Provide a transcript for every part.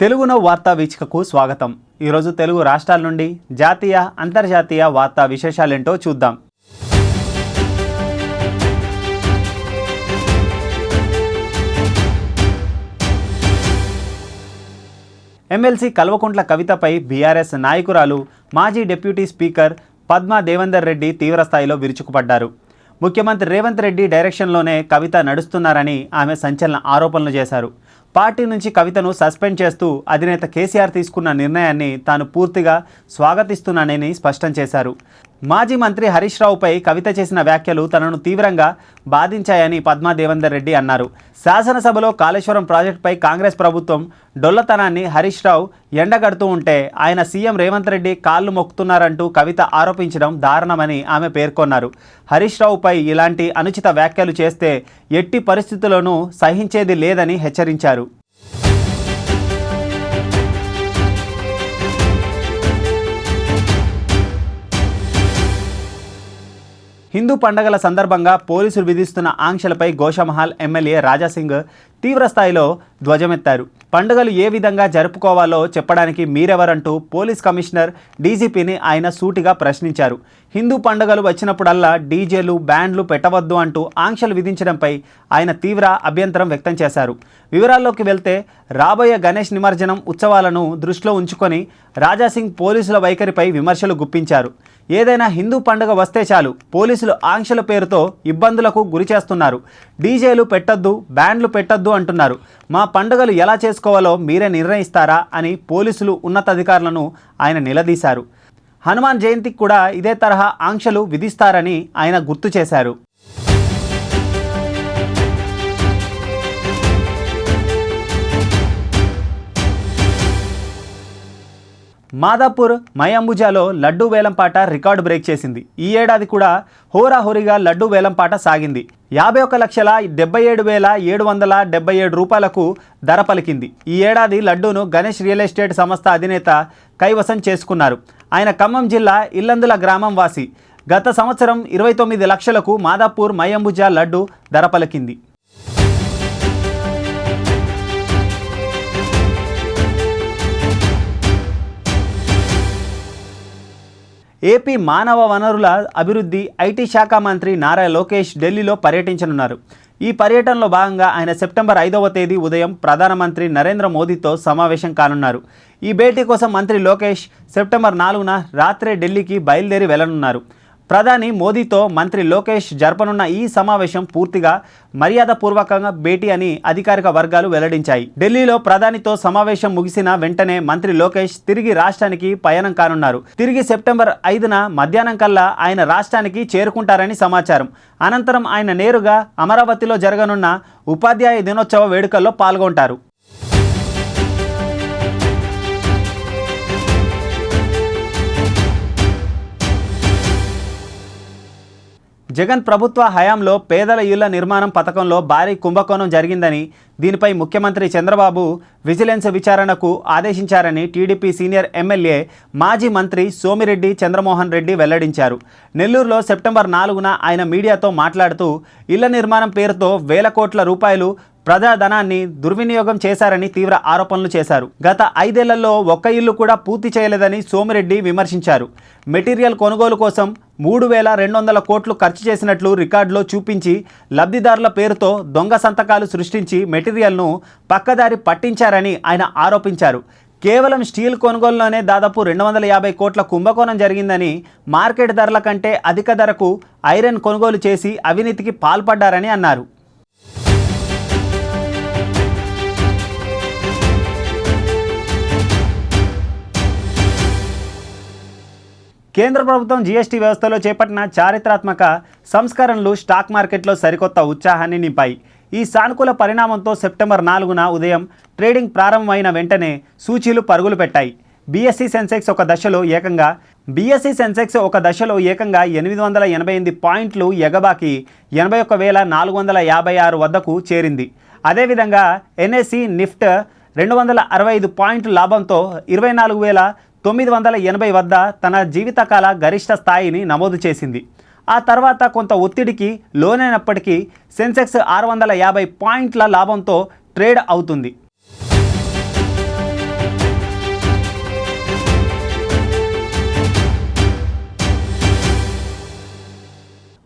తెలుగున వార్తా వీచికకు స్వాగతం. ఈరోజు తెలుగు రాష్ట్రాల నుండి జాతీయ అంతర్జాతీయ వార్తా విశేషాలేంటో చూద్దాం. ఎమ్మెల్సీ కల్వకుంట్ల కవితపై బీఆర్ఎస్ నాయకురాలు మాజీ డిప్యూటీ స్పీకర్ పద్మా దేవేందర్ రెడ్డి తీవ్రస్థాయిలో విరుచుకుపడ్డారు. ముఖ్యమంత్రి రేవంత్ రెడ్డి డైరెక్షన్లోనే కవిత నడుస్తున్నారని ఆమె సంచలన ఆరోపణలు చేశారు. పార్టీ నుంచి కవితను సస్పెండ్ చేస్తూ అధినేత కేసీఆర్ తీసుకున్న నిర్ణయాన్ని తాను పూర్తిగా స్వాగతిస్తున్నానని స్పష్టం చేశారు. మాజీ మంత్రి హరీష్ రావుపై కవిత చేసిన వ్యాఖ్యలు తనను తీవ్రంగా బాధించాయని పద్మా దేవేందర్ రెడ్డి అన్నారు. శాసనసభలో కాళేశ్వరం ప్రాజెక్టుపై కాంగ్రెస్ ప్రభుత్వం డొల్లతనాన్ని హరీష్ రావు ఎండగడుతూ ఉంటే ఆయన సీఎం రేవంత్ రెడ్డి కాళ్ళు మొక్కుతున్నారంటూ కవిత ఆరోపించడం దారుణమని ఆమె పేర్కొన్నారు. హరీష్ రావుపై ఇలాంటి అనుచిత వ్యాఖ్యలు చేస్తే ఎట్టి పరిస్థితుల్లోనూ సహించేది లేదని హెచ్చరించారు. హిందూ పండగల సందర్భంగా పోలీసులు విధిస్తున్న ఆంక్షలపై గోషమహల్ ఎమ్మెల్యే రాజాసింగ్ తీవ్రస్థాయిలో ధ్వజమెత్తారు. పండుగలు ఏ విధంగా జరుపుకోవాలో చెప్పడానికి మీరెవరంటూ పోలీస్ కమిషనర్ డీజీపీని ఆయన సూటిగా ప్రశ్నించారు. హిందూ పండుగలు వచ్చినప్పుడల్లా డీజేలు బ్యాండ్లు పెట్టవద్దు అంటూ ఆంక్షలు విధించడంపై ఆయన తీవ్ర అభ్యంతరం వ్యక్తం చేశారు. వివరాల్లోకి వెళ్తే రాబోయే గణేష్ నిమజ్జనం ఉత్సవాలను దృష్టిలో ఉంచుకొని రాజాసింగ్ పోలీసుల వైఖరిపై విమర్శలు గుప్పించారు. ఏదైనా హిందూ పండుగ వస్తే చాలు పోలీసులు ఆంక్షల పేరుతో ఇబ్బందులకు గురి చేస్తున్నారు. డీజేలు పెట్టొద్దు బ్యాండ్లు పెట్టద్దు అంటున్నారు. మా పండుగలు ఎలా చేసుకోవాలో మీరే నిర్ణయిస్తారా అని పోలీసులు ఉన్నతాధికారులను ఆయన నిలదీశారు. హనుమాన్ జయంతికి కూడా ఇదే తరహా ఆంక్షలు విధిస్తారని ఆయన గుర్తు చేశారు. మాదాపూర్ మయంబుజాలో లడ్డూ వేలంపాట రికార్డు బ్రేక్ చేసింది. ఈ ఏడాది కూడా హోరాహోరీగా లడ్డూ వేలంపాట సాగింది. యాభై ఒక లక్షల డెబ్బై ఏడు వేల ఏడు వందల డెబ్బై ఏడు రూపాయలకు ధర పలికింది. ఈ ఏడాది లడ్డూను గణేష్ రియల్ ఎస్టేట్ సంస్థ అధినేత కైవసం చేసుకున్నారు. ఆయన ఖమ్మం జిల్లా ఇల్లందుల గ్రామం వాసి. గత సంవత్సరం ఇరవై తొమ్మిది లక్షలకు మాదాపూర్ మయంబుజా లడ్డు ధర పలికింది. ఏపీ మానవ వనరుల అభివృద్ధి ఐటీ శాఖ మంత్రి నారా లోకేష్ ఢిల్లీలో పర్యటించనున్నారు. ఈ పర్యటనలో భాగంగా ఆయన సెప్టెంబర్ ఐదవ తేదీ ఉదయం ప్రధానమంత్రి నరేంద్ర మోదీతో సమావేశం కానున్నారు. ఈ భేటీ కోసం మంత్రి లోకేష్ సెప్టెంబర్ నాలుగున రాత్రే ఢిల్లీకి బయలుదేరి వెళ్ళనున్నారు. ప్రధాని మోదీతో మంత్రి లోకేష్ జరపనున్న ఈ సమావేశం పూర్తిగా మర్యాదపూర్వకంగా భేటీ అని అధికారిక వర్గాలు వెల్లడించాయి. ఢిల్లీలో ప్రధానితో సమావేశం ముగిసిన వెంటనే మంత్రి లోకేష్ తిరిగి రాష్ట్రానికి పయనం కానున్నారు. తిరిగి సెప్టెంబర్ ఐదున మధ్యాహ్నం కల్లా ఆయన రాష్ట్రానికి చేరుకుంటారని సమాచారం. అనంతరం ఆయన నేరుగా అమరావతిలో జరగనున్న ఉపాధ్యాయ దినోత్సవ వేడుకల్లో పాల్గొంటారు. జగన్ ప్రభుత్వ హయాంలో పేదల ఇళ్ళ నిర్మాణం పథకంలో భారీ కుంభకోణం జరిగిందని దీనిపై ముఖ్యమంత్రి చంద్రబాబు విజిలెన్స్ విచారణకు ఆదేశించారని టీడీపీ సీనియర్ ఎమ్మెల్యే మాజీ మంత్రి సోమిరెడ్డి చంద్రమోహన్ రెడ్డి వెల్లడించారు. నెల్లూరులో సెప్టెంబర్ నాలుగున ఆయన మీడియాతో మాట్లాడుతూ ఇళ్ళ నిర్మాణం పేరుతో వేల కోట్ల రూపాయలు ప్రజాధనాన్ని దుర్వినియోగం చేశారని తీవ్ర ఆరోపణలు చేశారు. గత ఐదేళ్ళలో ఒక్క ఇల్లు కూడా పూర్తి చేయలేదని సోమిరెడ్డి విమర్శించారు. మెటీరియల్ కొనుగోలు కోసం మూడు వేల రెండు వందల కోట్లు ఖర్చు చేసినట్లు రికార్డులో చూపించి లబ్ధిదారుల పేరుతో దొంగ సంతకాలు సృష్టించి మెటీరియల్ను పక్కదారి పట్టించారని ఆయన ఆరోపించారు. కేవలం స్టీల్ కొనుగోలులోనే దాదాపు రెండు వందల యాభై కోట్ల కుంభకోణం జరిగిందని మార్కెట్ ధరల కంటే అధిక ధరకు ఐరన్ కొనుగోలు చేసి అవినీతికి పాల్పడ్డారని అన్నారు. కేంద్ర ప్రభుత్వం జీఎస్టీ వ్యవస్థలో చేపట్టిన చారిత్రాత్మక సంస్కరణలు స్టాక్ మార్కెట్లో సరికొత్త ఉత్సాహాన్ని నింపాయి. ఈ సానుకూల పరిణామంతో సెప్టెంబర్ నాలుగున ఉదయం ట్రేడింగ్ ప్రారంభమైన వెంటనే సూచీలు పరుగులు పెట్టాయి. బీఎస్సీ సెన్సెక్స్ ఒక దశలో ఏకంగా బీఎస్సీ సెన్సెక్స్ ఒక దశలో ఏకంగా ఎనిమిది వందల ఎనభై ఎనిమిది పాయింట్లు ఎగబాకి ఎనభై ఒక్క వేల నాలుగు వందల యాభై ఆరు వద్దకు చేరింది. అదేవిధంగా ఎన్ఎస్సి నిఫ్ట్ రెండు వందల అరవై ఐదు పాయింట్లు లాభంతో ఇరవై నాలుగు వేల తొమ్మిది వందల ఎనభై వద్ద తన జీవితకాల గరిష్ట స్థాయిని నమోదు చేసింది. ఆ తర్వాత కొంత ఒత్తిడికి లోనైనప్పటికీ సెన్సెక్స్ ఆరు వందల యాభై పాయింట్ల లాభంతో ట్రేడ్ అవుతుంది.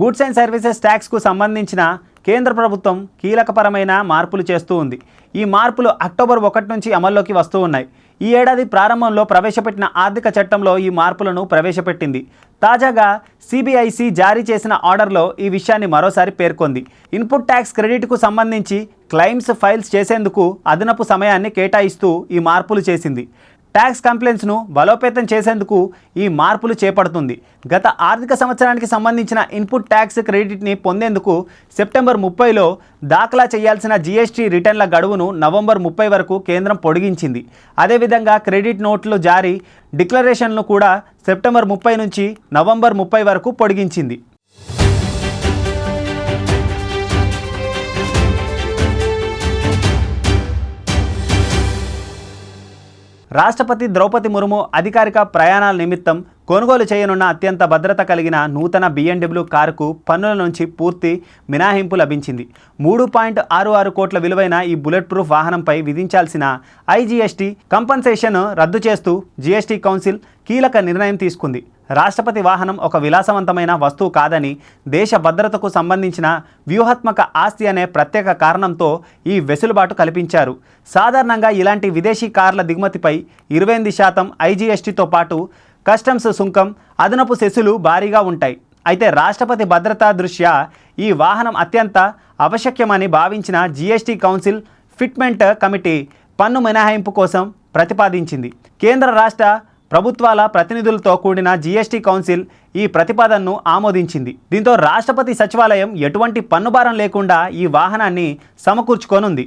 గూడ్స్ అండ్ సర్వీసెస్ ట్యాక్స్కు సంబంధించిన కేంద్ర ప్రభుత్వం కీలకపరమైన మార్పులు చేస్తూ ఉంది. ఈ మార్పులు అక్టోబర్ ఒకటి నుంచి అమల్లోకి వస్తూ ఉన్నాయి. ఈ ఏడాది ప్రారంభంలో ప్రవేశపెట్టిన ఆర్థిక చట్టంలో ఈ మార్పులను ప్రవేశపెట్టింది. తాజాగా సిబిఐసి జారీ చేసిన ఆర్డర్లో ఈ విషయాన్ని మరోసారి పేర్కొంది. ఇన్పుట్ ట్యాక్స్ క్రెడిట్కు సంబంధించి క్లెయిమ్స్ ఫైల్స్ చేసేందుకు అదనపు సమయాన్ని కేటాయిస్తూ ఈ మార్పులు చేసింది. ట్యాక్స్ కంప్లైంట్స్ను బలోపేతం చేసేందుకు ఈ మార్పులు చేపడుతుంది. గత ఆర్థిక సంవత్సరానికి సంబంధించిన ఇన్పుట్ ట్యాక్స్ క్రెడిట్ని పొందేందుకు సెప్టెంబర్ ముప్పైలో దాఖలా చేయాల్సిన జీఎస్టీ రిటర్న్ల గడువును నవంబర్ ముప్పై వరకు కేంద్రం పొడిగించింది. అదేవిధంగా క్రెడిట్ నోట్లు జారీ డిక్లరేషన్లు కూడా సెప్టెంబర్ ముప్పై నుంచి నవంబర్ ముప్పై వరకు పొడిగించింది. రాష్ట్రపతి ద్రౌపది ముర్ము అధికారిక ప్రయాణాల నిమిత్తం కొనుగోలు చేయనున్న అత్యంత భద్రత కలిగిన నూతన బీఎండబ్ల్యూ కారుకు పన్నుల నుంచి పూర్తి మినహాయింపు లభించింది. మూడు పాయింట్ ఆరు ఆరు కోట్ల విలువైన ఈ బుల్లెట్ ప్రూఫ్ వాహనంపై విధించాల్సిన ఐజీఎస్టీ కంపన్సేషన్ రద్దు చేస్తూ జీఎస్టీ కౌన్సిల్ కీలక నిర్ణయం తీసుకుంది. రాష్ట్రపతి వాహనం ఒక విలాసవంతమైన వస్తువు కాదని దేశ భద్రతకు సంబంధించిన వ్యూహాత్మక ఆస్తి అనే ప్రత్యేక కారణంతో ఈ వెసులుబాటు కల్పించారు. సాధారణంగా ఇలాంటి విదేశీ కార్ల దిగుమతిపై ఇరవై ఎనిమిది శాతం ఐజీఎస్టీతో పాటు కస్టమ్స్ సుంకం అదనపు సెసులు భారీగా ఉంటాయి. అయితే రాష్ట్రపతి భద్రతా దృష్ట్యా ఈ వాహనం అత్యంత ఆవశ్యకమని భావించిన జీఎస్టీ కౌన్సిల్ ఫిట్మెంట్ కమిటీ పన్ను మినహాయింపు కోసం ప్రతిపాదించింది. కేంద్ర రాష్ట్ర ప్రభుత్వాల ప్రతినిధులతో కూడిన జీఎస్టీ కౌన్సిల్ ఈ ప్రతిపాదనను ఆమోదించింది. దీంతో రాష్ట్రపతి సచివాలయం ఎటువంటి పన్నుభారం లేకుండా ఈ వాహనాన్ని సమకూర్చుకోనుంది.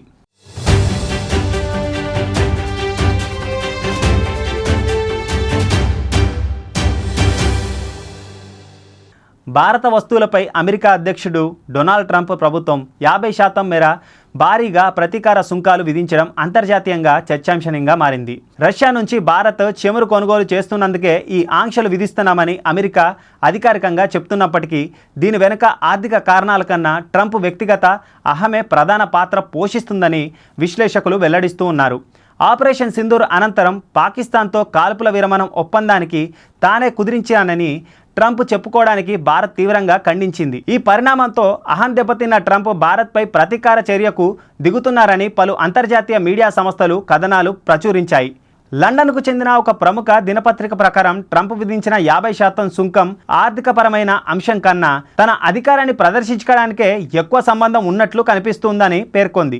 భారత వస్తువులపై అమెరికా అధ్యక్షుడు డొనాల్డ్ ట్రంప్ ప్రభుత్వం యాభై శాతం మేర భారీగా ప్రతీకార సుంకాలు విధించడం అంతర్జాతీయంగా చర్చాంశంగా మారింది. రష్యా నుంచి భారత్ చెమురు కొనుగోలు చేస్తున్నందుకే ఈ ఆంక్షలు విధిస్తున్నామని అమెరికా అధికారికంగా చెప్తున్నప్పటికీ దీని వెనుక ఆర్థిక కారణాల కన్నా ట్రంప్ వ్యక్తిగత అహమే ప్రధాన పాత్ర పోషిస్తుందని విశ్లేషకులు వెల్లడిస్తూ ఉన్నారు. ఆపరేషన్ సింధూర్ అనంతరం పాకిస్తాన్తో కాల్పుల విరమణం ఒప్పందానికి తానే కుదిరించానని ట్రంప్ చెప్పుకోవడానికి భారత్ తీవ్రంగా ఖండించింది. ఈ పరిణామంతో అహం దెబ్బతిన్న ట్రంప్ భారత్పై ప్రతీకార చర్యకు దిగుతున్నారని పలు అంతర్జాతీయ మీడియా సంస్థలు కథనాలు ప్రచురించాయి. లండన్కు చెందిన ఒక ప్రముఖ దినపత్రిక ప్రకారం ట్రంప్ విధించిన యాభై శాతం సుంకం ఆర్థికపరమైన అంశం కన్నా తన అధికారాన్ని ప్రదర్శించడానికే ఎక్కువ సంబంధం ఉన్నట్లు కనిపిస్తుందని పేర్కొంది.